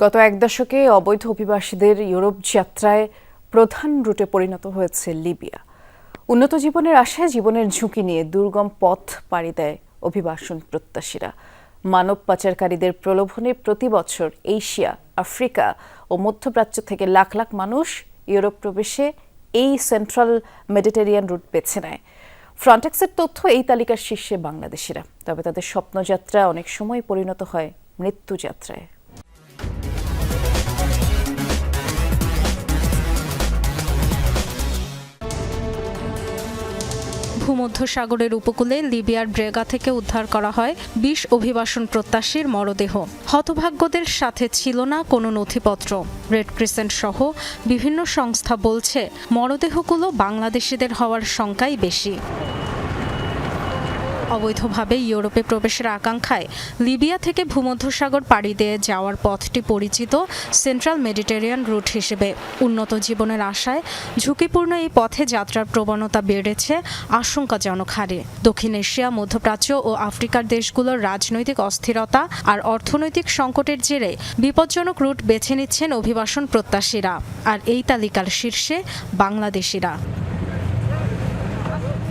গত এক দশকে অবৈধ অভিবাসীদের ইউরোপ যাত্রায় প্রধান রুটে পরিণত হয়েছে লিবিয়া। উন্নত জীবনের আশায় জীবনের ঝুঁকি নিয়ে দুর্গম পথ পাড়ি দেয় অভিবাসন প্রত্যাশীরা। মানব পাচারকারীদের প্রলোভনে প্রতি বছর এশিয়া, আফ্রিকা ও মধ্যপ্রাচ্য থেকে লাখ লাখ মানুষ ইউরোপ প্রবেশে এই সেন্ট্রাল মেডিটেরিয়ান রুট বেছে নেয়। ফ্রন্টেক্সের তথ্য এই তালিকার শীর্ষে বাংলাদেশিরা। তবে তাদের স্বপ্নযাত্রা অনেক সময় পরিণত হয় মৃত্যুযাত্রায়। ভূমধ্যসাগরের উপকূলে লিবিয়ার ব্রেগা থেকে উদ্ধার করা হয় বিশ অভিবাসন প্রত্যাশীর মরদেহ। হতভাগ্যদের সাথে ছিল না কোনো নথিপত্র। রেড ক্রিসেন্ট সহ বিভিন্ন সংস্থা বলছে, মরদেহগুলো বাংলাদেশিদের হওয়ার সংখ্যাই বেশি। অবৈধভাবে ইউরোপে প্রবেশের আকাঙ্ক্ষায় লিবিয়া থেকে ভূমধ্যসাগর পাড়ি দিয়ে যাওয়ার পথটি পরিচিত সেন্ট্রাল মেডিটেরিয়ান রুট হিসেবে। উন্নত জীবনের আশায় ঝুঁকিপূর্ণ এই পথে যাত্রার প্রবণতা বেড়েছে আশঙ্কাজনক হারে। দক্ষিণ এশিয়া, মধ্যপ্রাচ্য ও আফ্রিকার দেশগুলোর রাজনৈতিক অস্থিরতা আর অর্থনৈতিক সংকটের জেরে বিপজ্জনক রুট বেছে নিচ্ছেন অভিবাসন প্রত্যাশীরা। আর এই তালিকার শীর্ষে বাংলাদেশিরা।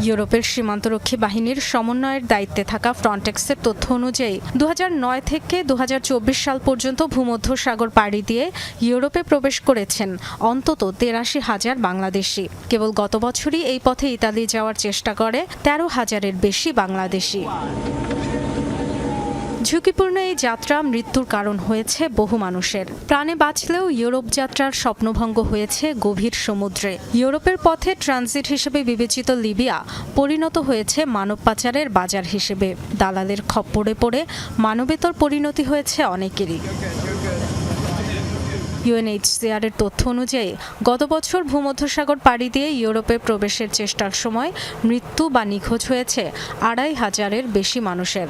ইউরোপের সীমান্তরক্ষী বাহিনীর সমন্বয়ের দায়িত্বে থাকা ফ্রন্টেক্সের তথ্য অনুযায়ী দু হাজার নয় থেকে দু হাজার চব্বিশ সাল পর্যন্ত ভূমধ্য সাগর পাড়ি দিয়ে ইউরোপে প্রবেশ করেছেন অন্তত তেরাশি হাজার বাংলাদেশি। কেবল গত বছরই এই পথে ইতালি যাওয়ার চেষ্টা করে তেরো হাজারের বেশি বাংলাদেশি। ঝুঁকিপূর্ণ এই যাত্রা মৃত্যুর কারণ হয়েছে বহু মানুষের। প্রাণে বাঁচলেও ইউরোপ যাত্রার স্বপ্নভঙ্গ হয়েছে গভীর সমুদ্রে। ইউরোপের পথে ট্রানজিট হিসেবে বিবেচিত লিবিয়া পরিণত হয়েছে মানব পাচারের বাজার হিসেবে। দালালের খপ্পরে পড়ে মানবেতর পরিণতি হয়েছে অনেকেরই। ইউএনএইচসিআর এর তথ্য অনুযায়ী, গত বছর ভূমধ্যসাগর পাড়ি দিয়ে ইউরোপে প্রবেশের চেষ্টার সময় মৃত্যু বা নিখোঁজ হয়েছে আড়াই হাজারের বেশি মানুষের।